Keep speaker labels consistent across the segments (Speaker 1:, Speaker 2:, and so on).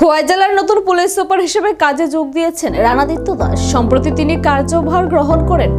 Speaker 1: খোয়াই জেলার নতুন police super হিসেবে কাজে যোগ দিয়েছেন রানাদিত্য দাস। সম্প্রতি তিনি কার্যভার গ্রহণ করেন।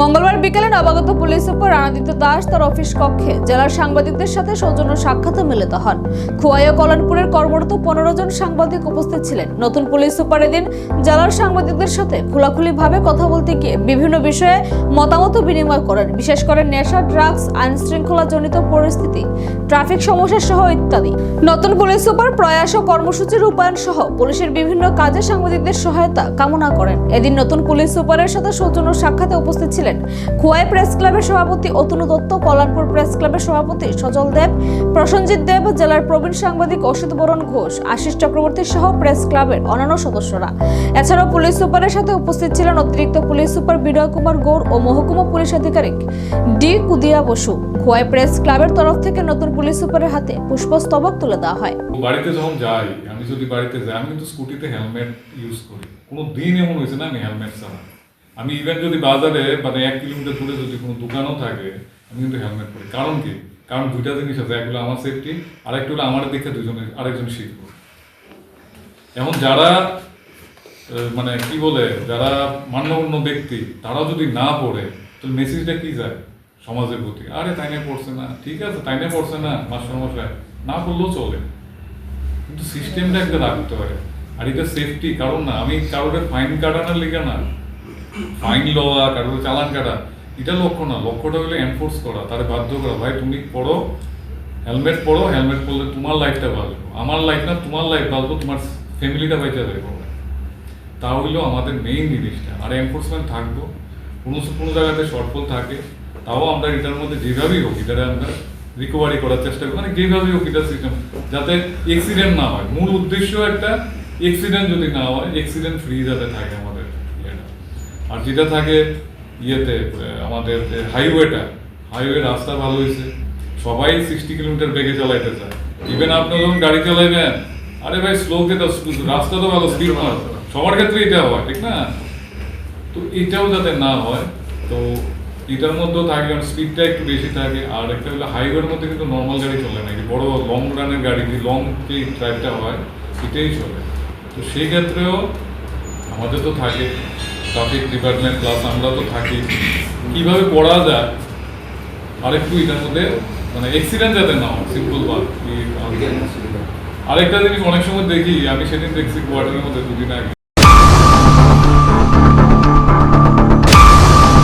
Speaker 1: মঙ্গলবার বিকেলে নবাগত পুলিশ সুপার রানাদিত্য দাস তার অফিস কক্ষে জেলার সাংবাদিকদের সাথে সৌজন্য সাক্ষাতে মিলিত হন। খোয়াই ও কল্যাণপুরের কর্মরত পনেরো জন সাংবাদিক উপস্থিত ছিলেন। নতুন পুলিশ সুপার এদিন জেলার সাংবাদিকদের সাথে খোলাখুলিভাবে কথা বলতে গিয়ে বিভিন্ন বিষয়ে মতামত বিনিময় করেন। বিশেষ করে নেশা, ড্রাগস আইন শৃঙ্খলা জনিত পরিস্থিতি, ট্রাফিক সমস্যা সহ ইত্যাদি। নতুন পুলিশ সুপার প্রয়াস ও কর্মসূচির রূপায়ণ সহ পুলিশের বিভিন্ন কাজে সাংবাদিকদের সহায়তা কামনা করেন। এদিন নতুন পুলিশ সুপারের সাথে সৌজন্য সাক্ষাতে উপস্থিত ছিলেন। খোয়াই প্রেস ক্লাবের সভাপতি অতনু দত্ত, কল্যাণপুর প্রেস ক্লাবের সভাপতি সজল দেব প্রসঞ্জিৎ দেব, জেলার প্রবীণ সাংবাদিক অসিত বরণ ঘোষ, আশিস চক্রবর্তী সহ প্রেস ক্লাবের অন্যান্য সদস্যরা। এছাড়াও পুলিশ সুপারের সাথে উপস্থিত ছিলেন অতিরিক্ত পুলিশ সুপার বিনয় কুমার গৌর ও মহকুমা পুলিশ আধিকারিক ডি কুদিয়া বসু। খোয়াই প্রেস ক্লাবের তরফ থেকে নতুন পুলিশ সুপারের হাতে পুষ্পস্তবক তুলে দেওয়া হয়।
Speaker 2: বাড়িতে যখন যাই, আমি যদি বাড়িতে যাই, আমি কিন্তু স্কুটিতে হেলমেট ইউজ করি। কোনো দিন এমন হয়েছে না আমি হেলমেট ছাড়া। আমি ইভেন যদি বাজারে মানে এক কিলোমিটার দূরে যদি কোনো দোকানও থাকে, আমি কিন্তু হেলমেট পরি। কারণ কি? কারণ দুইটা জিনিস আছে একগুলো আমার সেফটি আরেকটা হলো আমার দেখে দুজনে, আরেকজন শিখব এখন যারা মানে কি বলে, যারা মান্যগণ্য ব্যক্তি, তারা যদি না পড়ে তো মেসেজটা কি যায়? সমাজের প্রতি। আরে, তাই না পড়ছে না। ঠিক আছে, তাই না পড়ছে না মাস্টারমশাই না পড়লেও চলে। কিন্তু সিস্টেমটা একটা রাখতে হয়। আর এটা সেফটি কারণ না, আমি কারোর ফাইন কাটানোর লিখে না ফাইন লওয়া কারোর চালান কাটা এটা লক্ষ্য না, লক্ষ্যটা হলো এনফোর্স করা, তারে বাধ্য করা। ভাই, তুমি পড়ো হেলমেট পড়ো হেলমেট পরলে তোমার লাইফটা বাঁচবো আমার লাইফ না, তোমার লাইফ বাঁচবো তোমার ফ্যামিলিটা বেঁচে যাবে তা হইল আমাদের মেইন জিনিসটা। আর এনফোর্সমেন্ট থাকব। কোনো কোনো জায়গাতে শর্টফল থাকে, তাও আমরা এটার মধ্যে যেভাবেই হোক, এটারে আমরা রিকভারি করার চেষ্টা করি মানে যেভাবেই হোক, এটা সিস্টেম যাতে এক্সিডেন্ট না হয়। মূল উদ্দেশ্য একটা এক্সিডেন্ট যদি না হয় এক্সিডেন্ট ফ্রি যাতে থাকে আর যেটা থাকে ইয়েতে আমাদের হাইওয়েটা হাইওয়ে রাস্তা ভালো হয়েছে। সবাই সিক্সটি কিলোমিটার বেগে চালাইতে চায়। ইভেন আপনি যখন গাড়ি চালাইবেন, আরে ভাই স্লো কে রাস্তা তো ভালো স্পিড না সবার ক্ষেত্রে এটা হয়, ঠিক না? তো এটাও যাতে না হয়, তো এটার মধ্যেও থাকে, কারণ স্পিডটা একটু বেশি থাকে। আর একটা হলো হাইওয়ের মধ্যে কিন্তু নর্মাল গাড়ি চলে না বড় লং রানের গাড়ি, যে লং যে ড্রাইভটা হয় সেটাই চলে। তো সেই ক্ষেত্রেও আমাদের তো থাকে। ট্রাফিক ডিপার্টমেন্ট ক্লাস আমরা তো থাকি। কীভাবে পড়া যায়? আরেকটু এটার মধ্যে মানে এক্সিডেন্ট যাতে না হয় সিম্পল বা আরেকটা জিনিস অনেক সময় দেখি আমি সেদিন দেখছি কোয়ার্টারের মধ্যে দুদিন আগে।